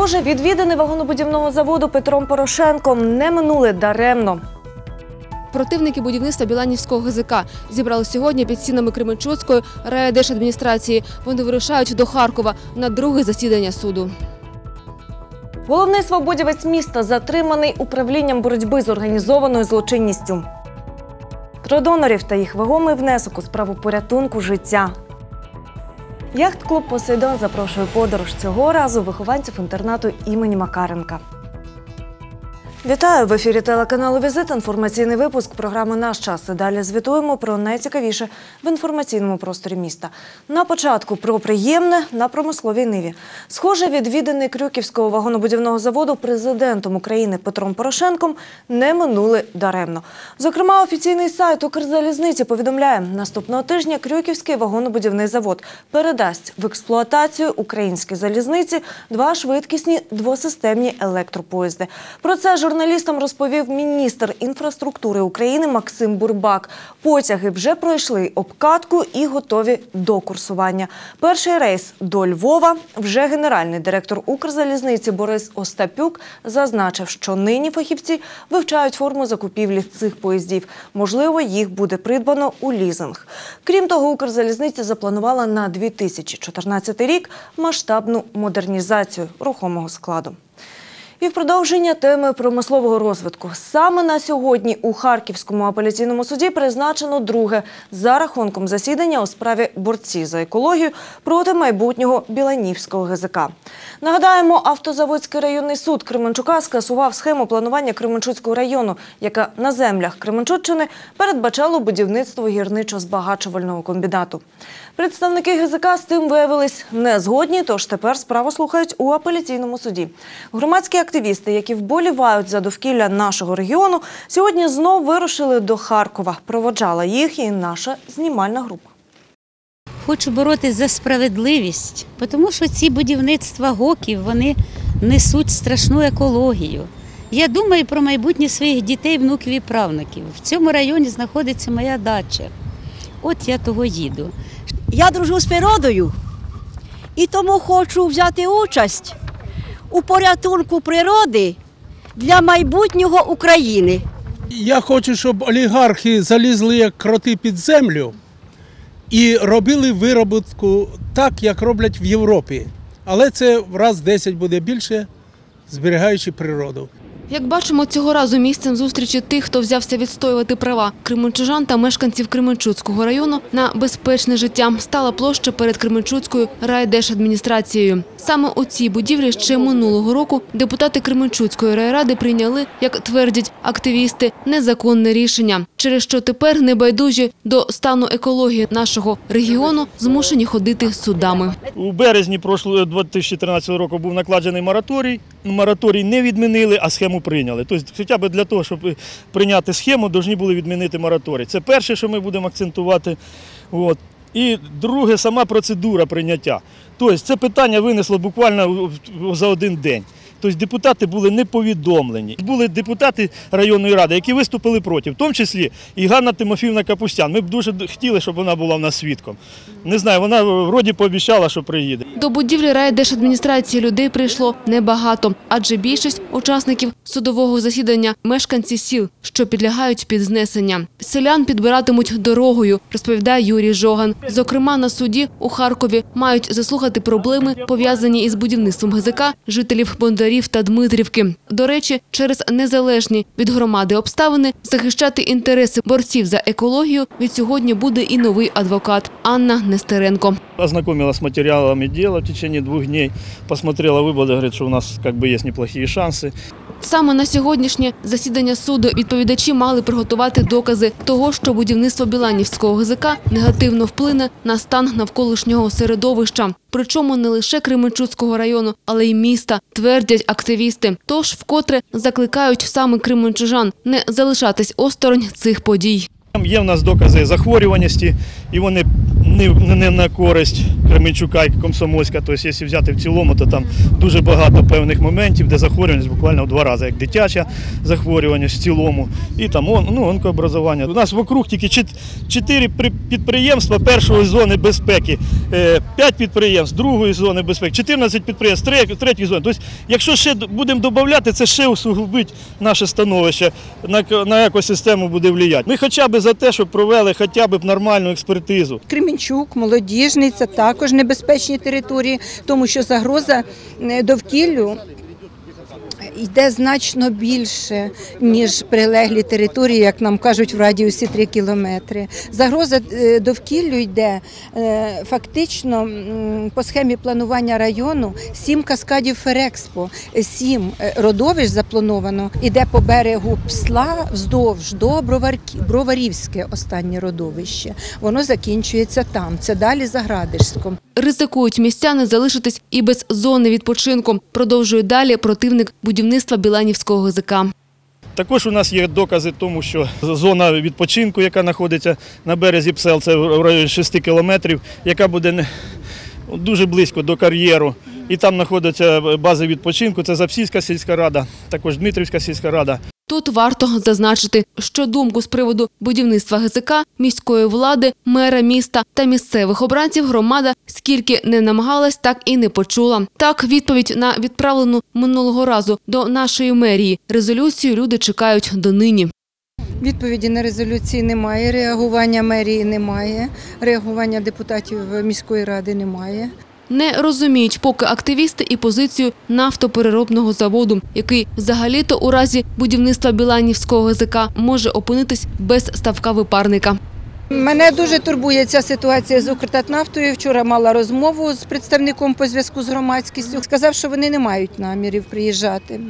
Схоже, відвідини вагонобудівного заводу Петром Порошенком не минули даремно. Противники будівництва Біланівського ГЗК зібрали сьогодні під стінами Кременчуцької райдержадміністрації. Вони вирушають до Харкова на друге засідання суду. Головний свободівець міста затриманий управлінням боротьби з організованою злочинністю. Про донорів та їх вагомий внесок у справу порятунку життя. Яхт-клуб Посейдон запрошує подорож цього разу вихованців інтернату імені Макаренка. Вітаю в ефірі телеканалу Візит. Інформаційний випуск програми Наш час. Далі звітуємо про найцікавіше в інформаційному просторі міста. На початку про приємне на промисловій ниві. Схоже, відвіданий Крюківського вагонобудівного заводу президентом України Петром Порошенком не минули даремно. Зокрема, офіційний сайт Укрзалізниці повідомляє, наступного тижня Крюківський вагонобудівний завод передасть в експлуатацію українські залізниці два швидкісні двосистемні електропоїзди. Про це журналістам розповів міністр інфраструктури України Максим Бурбак. Потяги вже пройшли обкатку і готові до курсування. Перший рейс до Львова вже генеральний директор Укрзалізниці Борис Остапюк зазначив, що нині фахівці вивчають форму закупівлі цих поїздів. Можливо, їх буде придбано у лізинг. Крім того, Укрзалізниця запланувала на 2014 рік масштабну модернізацію рухомого складу. І в продовження теми промислового розвитку. Саме на сьогодні у Харківському апеляційному суді призначено друге за рахунком засідання у справі борці за екологію проти майбутнього Біланівського ГЗК. Нагадаємо, автозаводський районний суд Кременчука скасував схему планування Кременчуцького району, яка на землях Кременчуччини передбачала будівництво гірничо-збагачувального комбінату. Представники ГЗК з тим виявились не згодні, тож тепер справу слухають у апеляційному суді. Громадські активісти, які вболівають за довкілля нашого регіону, сьогодні знов вирушили до Харкова. Проводжала їх і наша знімальна група. Хочу боротися за справедливість, тому що ці будівництва гоків вони несуть страшну екологію. Я думаю про майбутнє своїх дітей, внуків і правнуків. В цьому районі знаходиться моя дача. От я того їду. Я дружу з природою і тому хочу взяти участь у порятунку природи для майбутнього України. Я хочу, щоб олігархи залізли як кроти під землю і робили виробітку так, як роблять в Європі. Але це в раз 10 буде більше, зберігаючи природу. Як бачимо, цього разу місцем зустрічі тих, хто взявся відстоювати права кременчужан та мешканців Кременчуцького району на безпечне життя стала площа перед Кременчуцькою райдержадміністрацією. Саме у цій будівлі ще минулого року депутати Кременчуцької райради прийняли, як твердять активісти, незаконне рішення, через що тепер небайдужі до стану екології нашого регіону змушені ходити судами. У березні прошлого 2013 року був накладений мораторій. Мораторій не відмінили, а схему прийняли. Тобто, хоча б для того, щоб прийняти схему, повинні були відмінити мораторій. Це перше, що ми будемо акцентувати. От. І друге, сама процедура прийняття. Тобто, це питання винесло буквально за один день. Тобто депутати були не повідомлені. Були депутати районної ради, які виступили проти, в тому числі і Ганна Тимофівна Капустян. Ми б дуже хотіли, щоб вона була в нас свідком. Не знаю, вона вроді пообіцяла, що приїде. До будівлі райдержадміністрації людей прийшло небагато, адже більшість учасників судового засідання – мешканці сіл, що підлягають під знесення. Селян підбиратимуть дорогою, розповідає Юрій Жоган. Зокрема, на суді у Харкові мають заслухати проблеми, пов'язані із будівництвом ГЗК жителів Бондарів та Дмитрівки. До речі, через незалежні від громади обставини захищати інтереси борців за екологію від сьогодні буде і новий адвокат Анна Нестеренко. Ознакомилась с материалами дела в течение двух дней, посмотрела выводы, говорит, что у нас как бы есть неплохие шансы. Саме на сьогоднішнє засідання суду відповідачі мали приготувати докази того, що будівництво Біланівського ГЗК негативно вплине на стан навколишнього середовища. Причому не лише Кременчуцького району, але й міста, твердять активісти. Тож вкотре закликають саме кременчужан не залишатись осторонь цих подій. Є в нас докази захворюваності, і вони не, не, на користь Кременчука і Комсомольська. Тобто, якщо взяти в цілому, то там дуже багато певних моментів, де захворюваність буквально в два рази, як дитяча захворюваність в цілому, і там ну, онкообразування. У нас вокруг тільки чотири підприємства першої зони безпеки, е, п'ять підприємств другої зони безпеки, 14 підприємств третьої зони. Тобто, якщо ще будемо додати, це ще усугубить наше становище, на, на екосистему буде впливати. Ми хоча б за те, щоб провели хоча б нормальну експертизу. Кременчук, молодіжниця, також небезпечні території, тому що загроза е, довкіллю йде значно більше, ніж прилеглі території, як нам кажуть, в радіусі 3 кілометри. Загроза е, довкіллю йде е, фактично по схемі планування району сім каскадів Ферекспо, сім е, родовищ заплановано. Іде по берегу Псла вздовж до Броварівське останнє родовище. Воно закінчується там. Це далі за Градишськом. Ризикують містяни залишитись і без зони відпочинку. Продовжує далі противник будівництва Біланівського ГЗК. Також у нас є докази тому, що зона відпочинку, яка знаходиться на березі Псел, це в районі 6 кілометрів, яка буде дуже близько до кар'єру. І там знаходяться бази відпочинку. Це Запсійська сільська рада, також Дмитрівська сільська рада. Тут варто зазначити, що думку з приводу будівництва ГЗК, міської влади, мера міста та місцевих обранців громада скільки не намагалась, так і не почула. Так, відповідь на відправлену минулого разу до нашої мерії резолюцію люди чекають донині. Відповіді на резолюції немає, реагування мерії немає, реагування депутатів міської ради немає. Не розуміють поки активісти і позицію нафтопереробного заводу, який взагалі-то у разі будівництва Біланівського ГЗК може опинитись без ставка випарника. Мене дуже турбує ця ситуація з Укртатнафтою. Вчора мала розмову з представником по зв'язку з громадськістю. Сказав, що вони не мають намірів приїжджати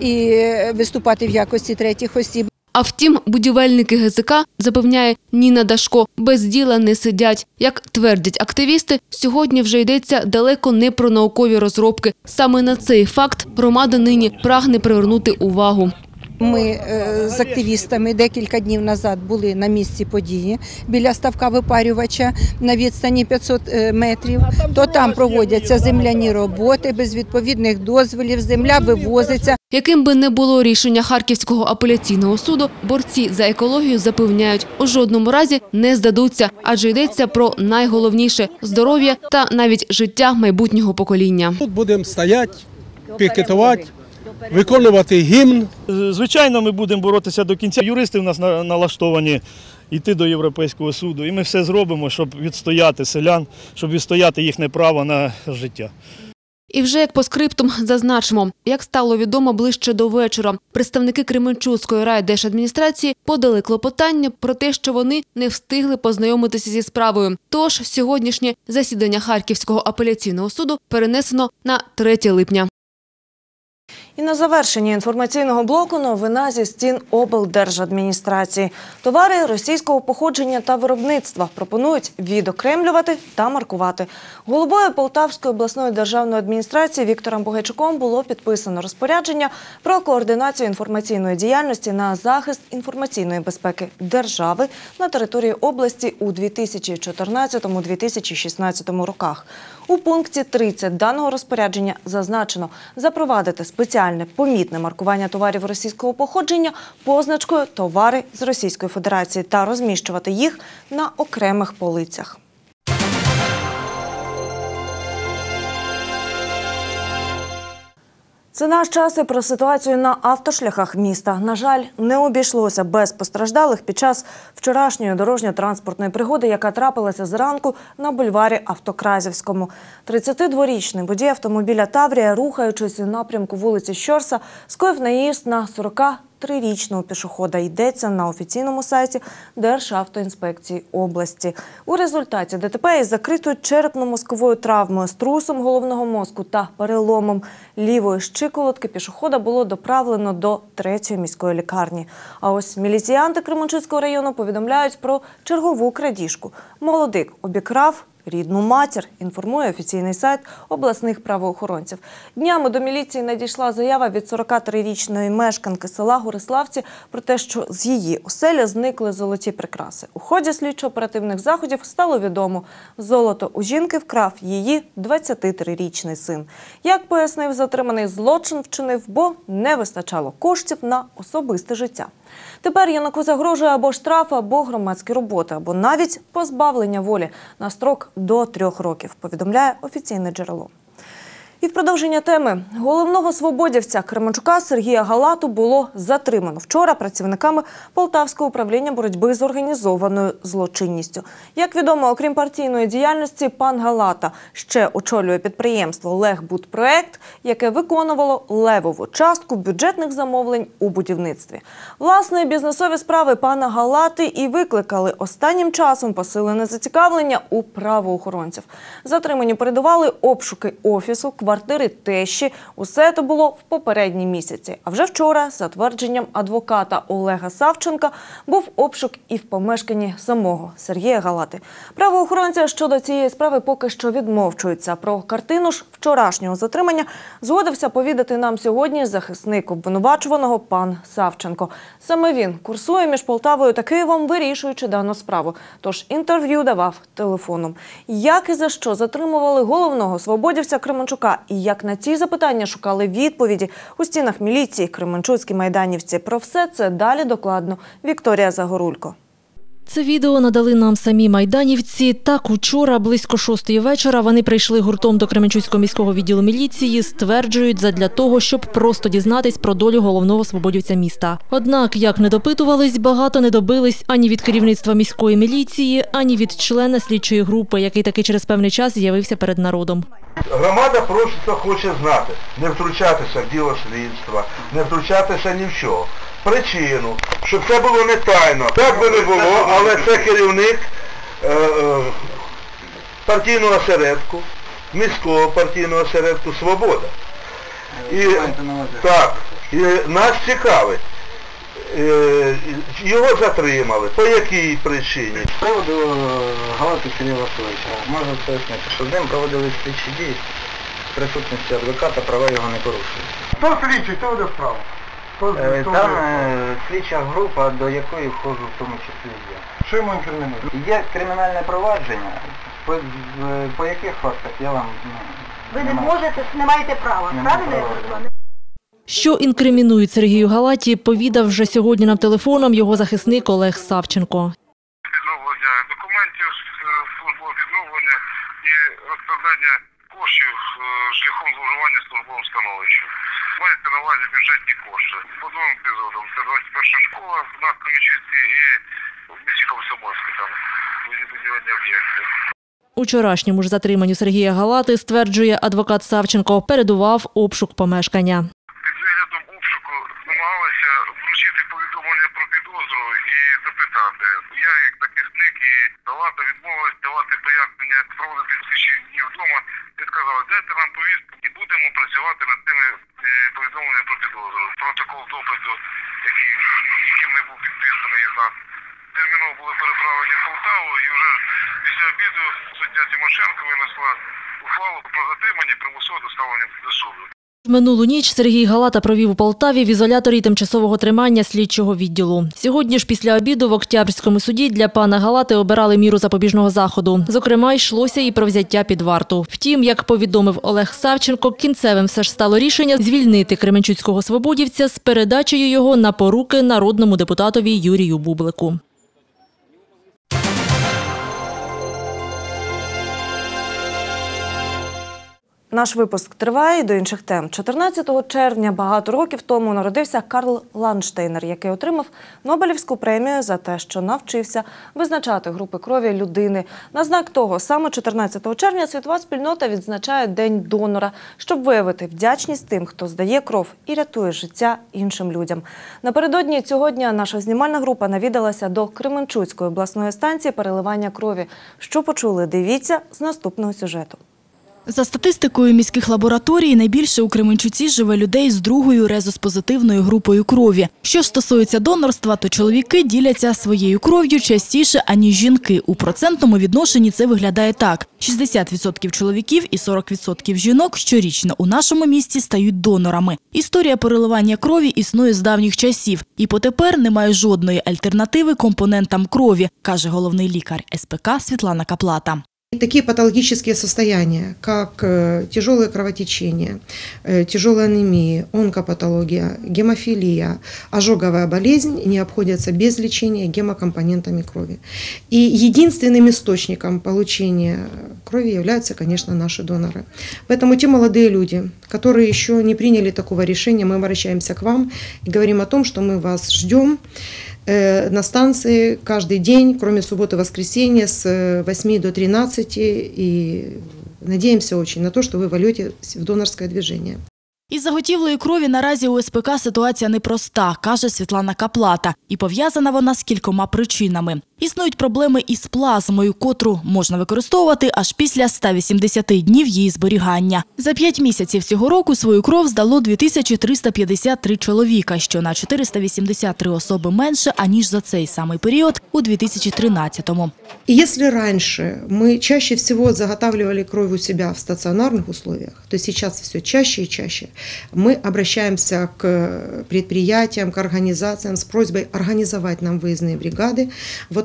і виступати в якості третіх осіб. А втім, будівельники ГЗК, запевняє Ніна Дашко, без діла не сидять. Як твердять активісти, сьогодні вже йдеться далеко не про наукові розробки. Саме на цей факт громада нині прагне привернути увагу. Ми е, з активістами декілька днів назад були на місці події біля ставка випарювача на відстані 500 е, метрів. То там проводяться земляні роботи без відповідних дозволів. Земля вивозиться. Яким би не було рішення Харківського апеляційного суду, борці за екологію запевняють, у жодному разі не здадуться, адже йдеться про найголовніше здоров'я та навіть життя майбутнього покоління. Тут будемо стояти, пікетувати, виконувати гімн. Звичайно, ми будемо боротися до кінця. Юристи в нас налаштовані йти до Європейського суду. І ми все зробимо, щоб відстояти селян, щоб відстояти їхнє право на життя. І вже як по скриптум зазначимо, як стало відомо ближче до вечора, представники Кременчуцької райдержадміністрації подали клопотання про те, що вони не встигли познайомитися зі справою. Тож сьогоднішнє засідання Харківського апеляційного суду перенесено на 3 липня. І на завершення інформаційного блоку новина зі стін облдержадміністрації. Товари російського походження та виробництва пропонують відокремлювати та маркувати. Головою Полтавської обласної державної адміністрації Віктором Богайчуком було підписано розпорядження про координацію інформаційної діяльності на захист інформаційної безпеки держави на території області у 2014-2016 роках. У пункті 30 даного розпорядження зазначено запровадити спеціальне помітне маркування товарів російського походження позначкою товари з Російської Федерації та розміщувати їх на окремих полицях. Це наш час і про ситуацію на автошляхах міста. На жаль, не обійшлося без постраждалих під час вчорашньої дорожньо-транспортної пригоди, яка трапилася зранку на бульварі Автокразівському. 32-річний водій автомобіля Таврія, рухаючись у напрямку вулиці Щорса, скоїв наїзд на 40 Трирічного пішохода йдеться на офіційному сайті Державтоінспекції області. У результаті ДТП із закритою черепно-мозковою травмою, струсом головного мозку та переломом лівої щиколотки пішохода було доправлено до третьої міської лікарні. А ось міліціянти Кременчуцького району повідомляють про чергову крадіжку. Молодик обікрав рідну матір, інформує офіційний сайт обласних правоохоронців. Днями до міліції надійшла заява від 43-річної мешканки села Гориславці про те, що з її оселі зникли золоті прикраси. У ході слідчо-оперативних заходів стало відомо, золото у жінки вкрав її 23-річний син. Як пояснив затриманий злочин вчинив, бо не вистачало коштів на особисте життя. Тепер Янаку загрожує або штраф, або громадські роботи, або навіть позбавлення волі на строк до трьох років, повідомляє офіційне джерело. І в продовження теми головного свободівця Кременчука Сергія Галату було затримано вчора працівниками Полтавського управління боротьби з організованою злочинністю. Як відомо, окрім партійної діяльності, пан Галата ще очолює підприємство Легбудпроект, яке виконувало левову частку бюджетних замовлень у будівництві. Власне, бізнесові справи пана Галати і викликали останнім часом посилене зацікавлення у правоохоронців. Затримані передували обшуки офісу, квартири тещі. Усе це було в попередні місяці. А вже вчора, за твердженням адвоката Олега Савченка, був обшук і в помешканні самого Сергія Галати. Правоохоронці щодо цієї справи поки що відмовчуються. Про картину ж вчорашнього затримання згодився повідати нам сьогодні захисник обвинувачуваного пан Савченко. Саме він курсує між Полтавою та Києвом, вирішуючи дану справу. Тож інтерв'ю давав телефоном. Як і за що затримували головного свободівця Кременчука, і як на ці запитання шукали відповіді у стінах міліції Кременчуцькі майданівці. Про все це далі докладно. Вікторія Загорулько. Це відео надали нам самі майданівці. Так, учора, близько шостої вечора, вони прийшли гуртом до Кременчуцького міського відділу міліції, стверджують, задля того, щоб просто дізнатись про долю головного свободівця міста. Однак, як не допитувались, багато не добились ані від керівництва міської міліції, ані від члена слідчої групи, який таки через певний час з'явився перед народом. Громада просто хоче знати, не втручатися в діло слідства, не втручатися ні в що. Причину, щоб це було не тайно. Так би не було, але це керівник е, е, партійного осередку, міського партійного осередку Свобода. І, так, і нас цікавить. е, Його затримали. По якій причині? З приводу Галати Сергія Васильовича можу пояснити, що з ним проводили слідчі дії в присутності адвоката, права його не порушують. Хто слідчий, хто веде справу? Е, Там е, слідча група, до якої входжу в тому числі я. Що йому інкримінують? Є кримінальне провадження, по, з- по яких фактах я вам ну, Ви не маю- можете, не маєте права, Не правильно я права, зрозуміла? Що інкримінують Сергію Галаті, повідав вже сьогодні нам телефоном його захисник Олег Савченко. підроблення документів е, службового підроблення і розкрадання коштів е, шляхом зловживання службовим становищем. Мається на увазі бюджетні кошти. По двом епізодам. Це 21 школа в нас Комічівці і в місті Комсомольське там будівельні об'єкти. Учорашньому ж затриманню Сергія Галати, стверджує адвокат Савченко, передував обшук помешкання. Під виглядом обшуку намагалися вручити повідомлення про підозру і запитати. Я, як захисник і Далата, відмовилась давати пояснення, проводити слідчі дні вдома і сказали, дайте нам повістку і будемо працювати над тими е, повідомленнями про підозру. Протокол допиту, який яким не був підписаний із нас. Терміново були переправлені в Полтаву і вже після обіду суддя Тимошенко винесла ухвалу про затримання і примусове доставлення до суду. Минулу ніч Сергій Галата провів у Полтаві в ізоляторі тимчасового тримання слідчого відділу. Сьогодні ж після обіду в Октябрському суді для пана Галати обирали міру запобіжного заходу. Зокрема, йшлося і про взяття під варту. Втім, як повідомив Олег Савченко, кінцевим все ж стало рішення звільнити Кременчуцького свободівця з передачею його на поруки народному депутатові Юрію Бублику. Наш випуск триває до інших тем. 14 червня багато років тому народився Карл Ланштейнер, який отримав Нобелівську премію за те, що навчився визначати групи крові людини. На знак того, саме 14 червня світова спільнота відзначає День донора, щоб виявити вдячність тим, хто здає кров і рятує життя іншим людям. Напередодні цього дня наша знімальна група навідалася до Кременчуцької обласної станції переливання крові. Що почули? Дивіться з наступного сюжету. За статистикою міських лабораторій, найбільше у Кременчуці живе людей з другою резус-позитивною групою крові. Що ж стосується донорства, то чоловіки діляться своєю кров'ю частіше, аніж жінки. У процентному відношенні це виглядає так. 60% чоловіків і 40% жінок щорічно у нашому місті стають донорами. Історія переливання крові існує з давніх часів. І потепер немає жодної альтернативи компонентам крові, каже головний лікар СПК Світлана Каплата. Такие патологические состояния, как э, тяжелое кровотечение, э, тяжелая анемия, онкопатология, гемофилия, ожоговая болезнь не обходятся без лечения гемокомпонентами крови. И единственным источником получения крови являются, конечно, наши доноры. Поэтому те молодые люди, которые еще не приняли такого решения, мы обращаемся к вам и говорим о том, что мы вас ждем на станции каждый день, кроме субботы и воскресенья, с э, 8 до 13. И надеемся очень на то, что вы вольетесь в донорское движение. Із заготівлею крові наразі у СПК ситуація непроста, каже Світлана Каплата. І пов'язана вона з кількома причинами. Існують проблеми із плазмою, котру можна використовувати аж після 180 днів її зберігання. За п'ять місяців цього року свою кров здало 2353 чоловіка, що на 483 особи менше, аніж за цей самий період у 2013-му. И если раньше мы чаще всего заготавливали кровь у себя в стационарных условиях, то сейчас все чаще и чаще мы обращаемся к предприятиям, к организациям с просьбой организовать нам выездные бригады.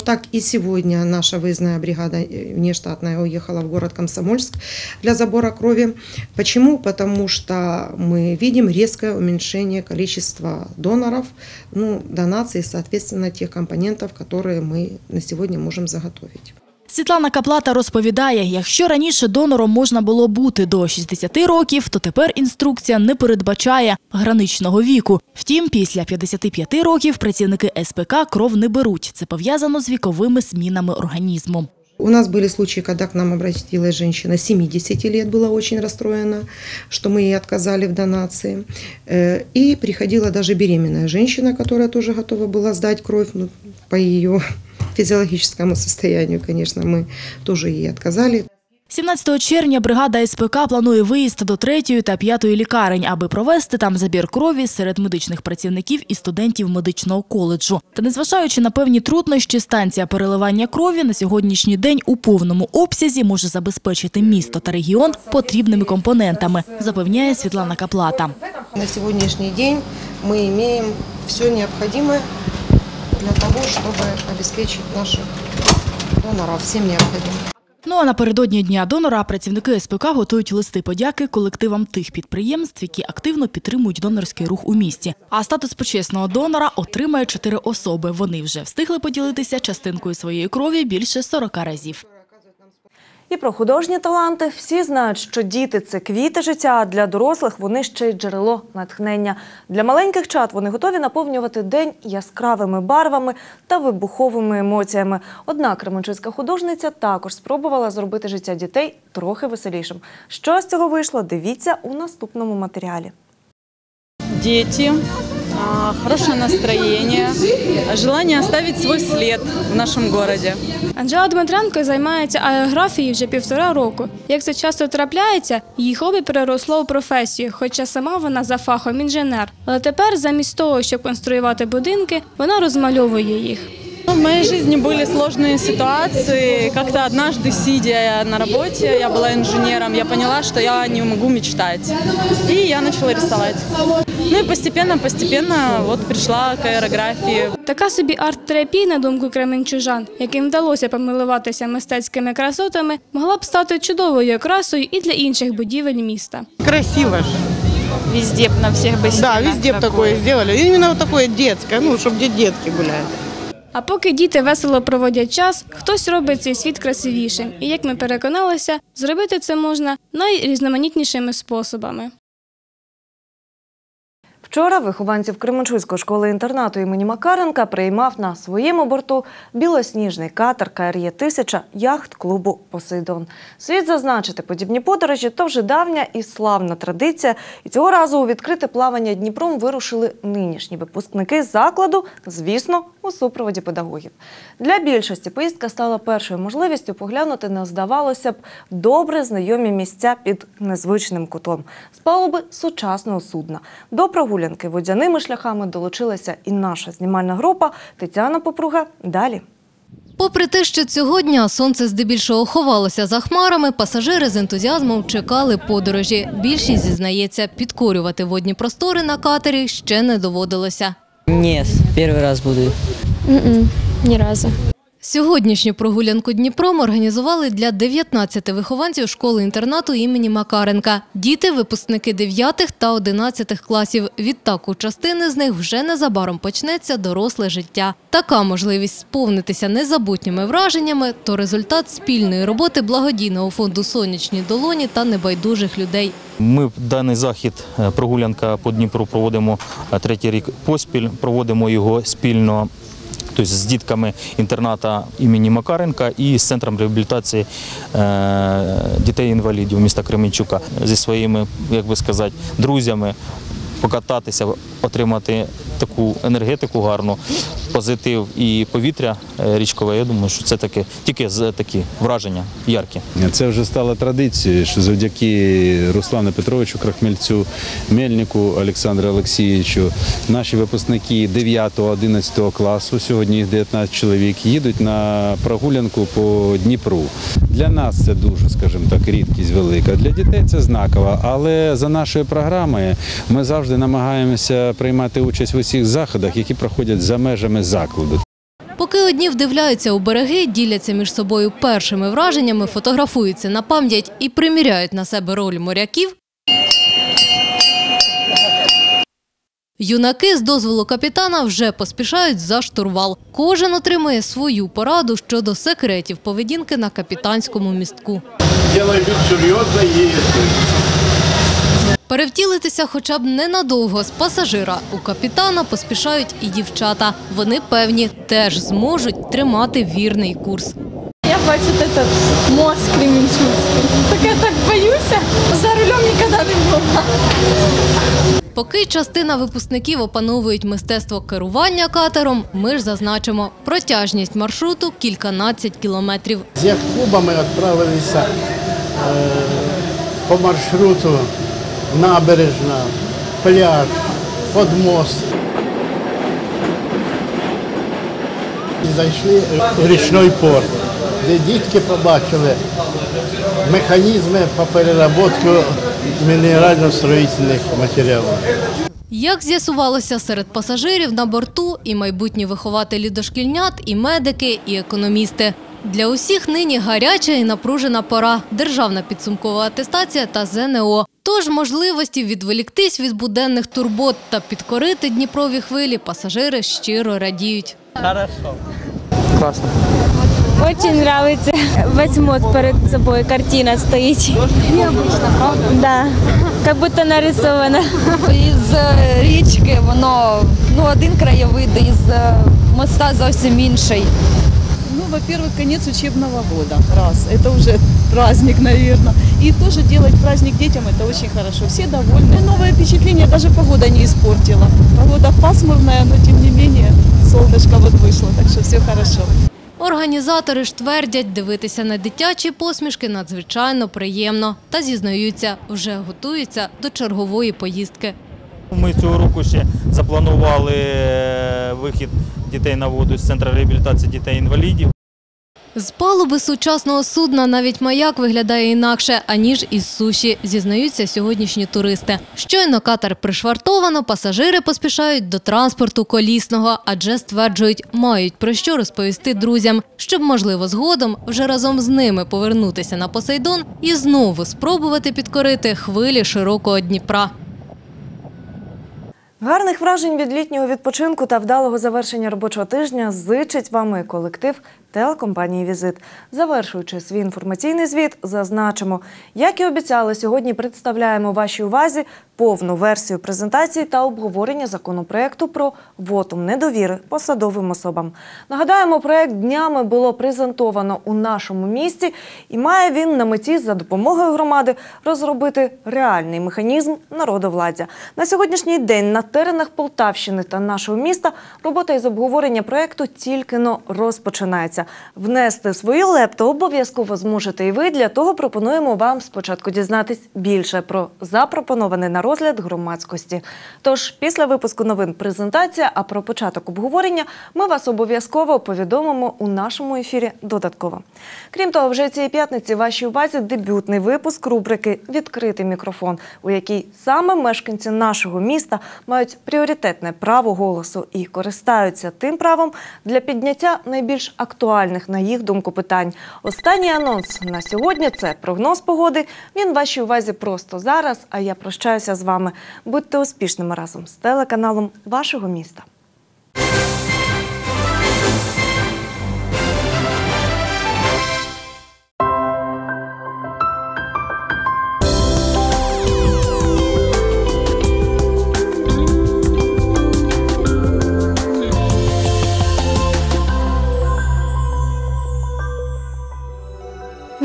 Вот так и сегодня наша выездная бригада э, внештатная уехала в город Комсомольск для забора крови. Почему? Потому что мы видим резкое уменьшение количества доноров, ну, донаций, соответственно, тех компонентов, которые мы на сегодня можем заготовить. Світлана Каплата розповідає, якщо раніше донором можна було бути до 60 років, то тепер інструкція не передбачає граничного віку. Втім, після 55 років працівники СПК кров не беруть. Це пов'язано з віковими змінами організму. У нас были случаи, когда к нам обратилась женщина 70 лет, была очень расстроена, что мы ей отказали в донации. Э, И приходила даже беременная женщина, которая тоже готова была сдать кровь ну, по ее физиологическому состоянию, конечно, мы тоже ей отказали. 17 червня бригада СПК планує виїзд до третьої та п'ятої лікарень, аби провести там забір крові серед медичних працівників і студентів медичного коледжу. Та незважаючи на певні труднощі, станція переливання крові на сьогоднішній день у повному обсязі може забезпечити місто та регіон потрібними компонентами, запевняє Світлана Каплата. На сегодняшний день мы имеем все необходимое для того, чтобы обеспечить наших доноров всем необходимым. Ну а напередодні дня донора працівники СПК готують листи подяки колективам тих підприємств, які активно підтримують донорський рух у місті. А статус почесного донора отримає чотири особи. Вони вже встигли поділитися частинкою своєї крові більше 40 разів. І про художні таланти всі знають, що діти це квіти життя, а для дорослих вони ще й джерело натхнення. Для маленьких чат вони готові наповнювати день яскравими барвами та вибуховими емоціями. Однак кременчуцька художниця також спробувала зробити життя дітей трохи веселішим. Що з цього вийшло? Дивіться у наступному матеріалі. дети, а, хорошее настроение, желание оставить свой след в нашем городе. Анжела Дмитренко займається аерографією вже півтора року. Як це часто трапляється, її хобі переросло у професію, хоча сама вона за фахом інженер. Але тепер, замість того, щоб конструювати будинки, вона розмальовує їх. Ну, В моей жизни были сложные ситуации. Как-то однажды, сидя на работе, я была инженером, я поняла, что я не могу мечтать. И я начала рисовать. Ну и постепенно, постепенно вот пришла к аэрографии. Така собі арт-терапія, на думку кременчужан, яким вдалося помилуватися мистецькими красотами, могла б стати чудовою окрасою і для інших будівель міста. Красиво же. Везде б на всех бы Да, стенах везде б такое сделали. Именно вот такое детское, ну, чтобы где детки гуляют. А поки діти весело проводять час, хтось робить цей світ красивішим. І як ми переконалися, зробити це можна найрізноманітнішими способами. Вчора вихованців Кременчуцької школи-інтернату імені Макаренка приймав на своєму борту білосніжний катер КРЄ 1000 яхт-клубу Посейдон. Слід зазначити, подібні подорожі то вже давня і славна традиція. І цього разу у відкрите плавання Дніпром вирушили нинішні випускники закладу, звісно, у супроводі педагогів. Для більшості поїздка стала першою можливістю поглянути на, здавалося б, добре знайомі місця під незвичним кутом з палуби сучасного судна. До прогулянки водяними шляхами долучилася і наша знімальна група Тетяна Попруга. Далі. Попри те, що цього дня сонце здебільшого ховалося за хмарами, пасажири з ентузіазмом чекали подорожі. Більшість зізнається, підкорювати водні простори на катері ще не доводилося. Нет, первый раз буду. Ні разу. Сьогоднішню прогулянку Дніпром організували для 19 вихованців школи-інтернату імені Макаренка. Діти – випускники 9 та 11 класів. Відтак у частини з них вже незабаром почнеться доросле життя. Така можливість сповнитися незабутніми враженнями – то результат спільної роботи благодійного фонду «Сонячні долоні» та небайдужих людей. Ми даний захід е, прогулянка по Дніпру проводимо е, третій рік поспіль. Проводимо його спільно. Тобто з дітками інтерната імені Макаренка і з центром реабілітації е, дітей-інвалідів міста Кременчука зі своїми, як би сказати, друзями покататися, отримати таку енергетику гарну, позитив і повітря е, річкове. Я думаю, що це таке тільки такі враження яркі. Це вже стало традицією, що завдяки Руслану Петровичу Крахмельцю, Мельнику Олександру Олексійовичу, наші випускники 9-11 класу, сьогодні їх 19 чоловік, їдуть на прогулянку по Дніпру. Для нас це дуже, скажімо так, рідкість велика. Для дітей це знаково, але за нашою програмою ми завжди намагаємося приймати участь в усіх заходах, які проходять за межами закладу. Поки одні вдивляються у береги, діляться між собою першими враженнями, фотографуються на пам'ять і приміряють на себе роль моряків, Юнаки з дозволу капітана вже поспішають за штурвал. Кожен отримує свою пораду щодо секретів поведінки на капітанському містку. Делай вид серьезно и Перевтілитися хоча б ненадовго з пасажира у капітана поспішають і дівчата. Вони певні теж зможуть тримати вірний курс. Я бачу этот мост Кременчуцький. Так я так боюся. За рулем ніколи не була. Поки частина випускників опановують мистецтво керування катером, ми ж зазначимо протяжність маршруту кільканадцять кілометрів. З яхт-клуба ми відправилися е, по маршруту набережна, пляж, под мост. І зайшли в річний порт, де дітки побачили механізми по переробці мінерально-строїтельних матеріалів. Як з'ясувалося серед пасажирів на борту і майбутні вихователі дошкільнят, і медики, і економісти. Для усіх нині гаряча і напружена пора, державна підсумкова атестація та ЗНО. Тож можливості відволіктись від буденних турбот та підкорити Дніпрові хвилі пасажири щиро радіють. Хорошо. Класно. Очень нравится. Весь мост перед собой картина стоит. Необычно, правда? Да. Как будто нарисовано. Із е, річки воно ну один краєвид, із е, моста зовсім інший Ну, во-первых, конец учебного года. Раз. Это уже праздник, наверное. И тоже делать праздник детям это очень хорошо. Все довольны. Ну, новое впечатление даже погода не испортила. Погода пасмурная, но тем не менее солнышко вот вышло, так что все хорошо. Організатори ж твердять, дивитися на дитячі посмішки надзвичайно приємно. Та зізнаються, вже готуються до чергової поїздки. Ми цього року ще запланували е, вихід дітей на воду з центру реабілітації дітей-інвалідів. З палуби сучасного судна навіть маяк виглядає інакше, аніж із суші, зізнаються сьогоднішні туристи. Щойно катер пришвартовано, пасажири поспішають до транспорту колісного, адже стверджують, мають про що розповісти друзям, щоб, можливо, згодом вже разом з ними повернутися на Посейдон і знову спробувати підкорити хвилі широкого Дніпра. Гарних вражень від літнього відпочинку та вдалого завершення робочого тижня зичить вам і колектив телекомпанії Візит. Завершуючи свій інформаційний звіт, зазначимо, як і обіцяли, сьогодні представляємо вашій увазі повну версію презентації та обговорення законопроекту про вотум недовіри посадовим особам. Нагадаємо, проект днями було презентовано у нашому місті, і має він на меті за допомогою громади розробити реальний механізм народовладдя. На сьогоднішній день на теренах Полтавщини та нашого міста робота із обговорення проекту тільки но розпочинається. Внести свою лепту обов'язково зможете і ви. Для того пропонуємо вам спочатку дізнатись більше про запропонований на розгляд громадськості. Тож після випуску новин презентація, а про початок обговорення ми вас обов'язково повідомимо у нашому ефірі додатково. Крім того, вже цієї п'ятниці вашій увазі дебютний випуск рубрики Відкритий мікрофон, у якій саме мешканці нашого міста мають пріоритетне право голосу і користаються тим правом для підняття найбільш актуальних на їх думку питань. Останній анонс на сьогодні це прогноз погоди. Він вашій увазі просто зараз. А я прощаюся з вами. Будьте успішними разом з телеканалом вашого міста.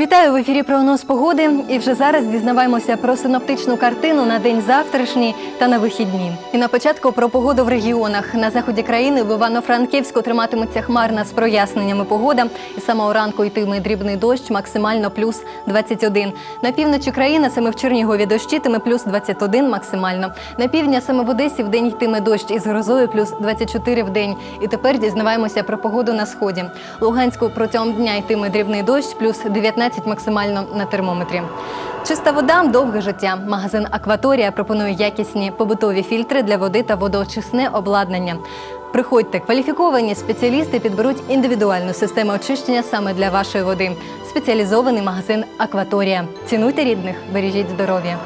Вітаю в ефірі прогноз погоди. І вже зараз дізнаваємося про синоптичну картину на день завтрашній та на вихідні. І на початку про погоду в регіонах на заході країни в Івано-Франківську триматиметься хмарна з проясненнями погода. І з самого ранку йтиме дрібний дощ, максимально плюс 21. На півночі країни саме в Чернігові дощитиме плюс 21 максимально. На півдня саме в Одесі в день йтиме дощ із грозою плюс 24 в день. І тепер дізнаваємося про погоду на сході. Луганську протягом дня йтиме дрібний дощ плюс 19 максимально на термометрі. Чиста вода довге життя. Магазин Акваторія пропонує якісні побутові фільтри для води та водоочисне обладнання. Приходьте, кваліфіковані спеціалісти підберуть індивідуальну систему очищення саме для вашої води. Спеціалізований магазин Акваторія. Цінуйте рідних, бережіть здоров'я.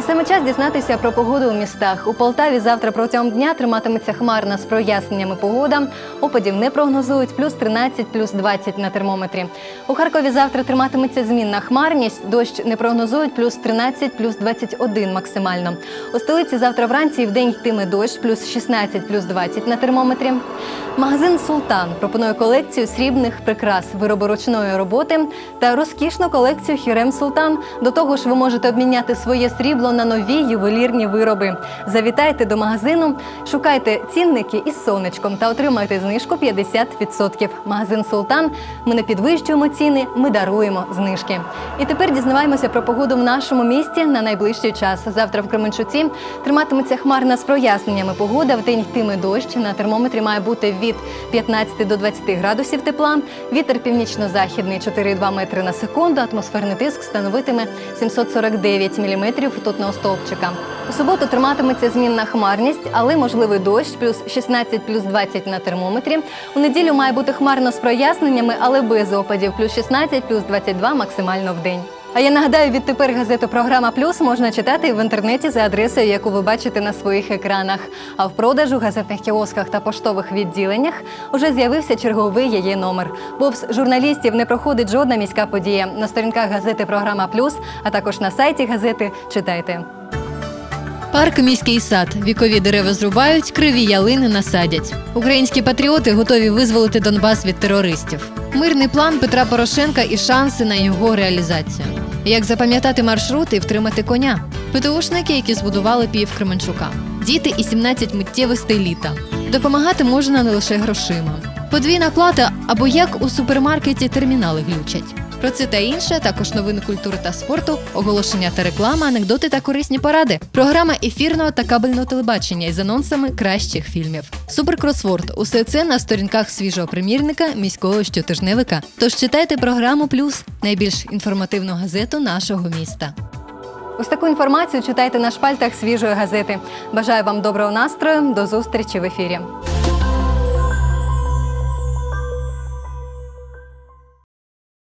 І саме час дізнатися про погоду у містах. У Полтаві завтра протягом дня триматиметься хмарна з проясненнями погода. Опадів не прогнозують плюс 13, плюс 20 на термометрі. У Харкові завтра триматиметься змінна хмарність. Дощ не прогнозують плюс 13, плюс 21 максимально. У столиці завтра вранці і вдень йтиме дощ плюс 16, плюс 20 на термометрі. Магазин Султан пропонує колекцію срібних прикрас, вироби ручної роботи та розкішну колекцію Хірем Султан. До того ж, ви можете обміняти своє срібло на нові ювелірні вироби. Завітайте до магазину, шукайте цінники із сонечком та отримайте знижку 50%. Магазин Султан. Ми не підвищуємо ціни, ми даруємо знижки. І тепер дізнаваємося про погоду в нашому місті на найближчий час. Завтра в Кременчуці триматиметься хмарна з проясненнями погода. В день йтиме дощ. На термометрі має бути від 15 до 20 градусів тепла. Вітер північно-західний 4,2 метри на секунду. Атмосферний тиск становитиме 749 міліметрів ртутного стовпчика. У суботу триматиметься змінна хмарність, але можливий дощ плюс 16, плюс 20 на термометрі. У неділю має бути хмарно з проясненнями, але без опадів. Плюс 16, плюс 22 максимально в день. А я нагадаю, відтепер газету Програма Плюс можна читати в інтернеті за адресою, яку ви бачите на своїх екранах. А в продажу газетних кіосках та поштових відділеннях уже з'явився черговий її номер. Повз журналістів не проходить жодна міська подія. На сторінках газети Програма Плюс, а також на сайті газети читайте. Парк міський сад. Вікові дерева зрубають, криві ялини насадять. Українські патріоти готові визволити Донбас від терористів. Мирний план Петра Порошенка і шанси на його реалізацію. Як запам'ятати маршрути і втримати коня? ПТУшники, які збудували Пів Кременчука. Діти і 17 миттєвостей літа. Допомагати можна не лише грошима. Подвійна плата або як у супермаркеті термінали глючать. Про це та інше, також новини культури та спорту, оголошення та реклама, анекдоти та корисні поради. Програма ефірного та кабельного телебачення із анонсами кращих фільмів. Суперкросворд. Усе це на сторінках свіжого примірника міського щотижневика. Тож читайте програму Плюс найбільш інформативну газету нашого міста. Ось таку інформацію читайте на шпальтах свіжої газети. Бажаю вам доброго настрою. До зустрічі в ефірі.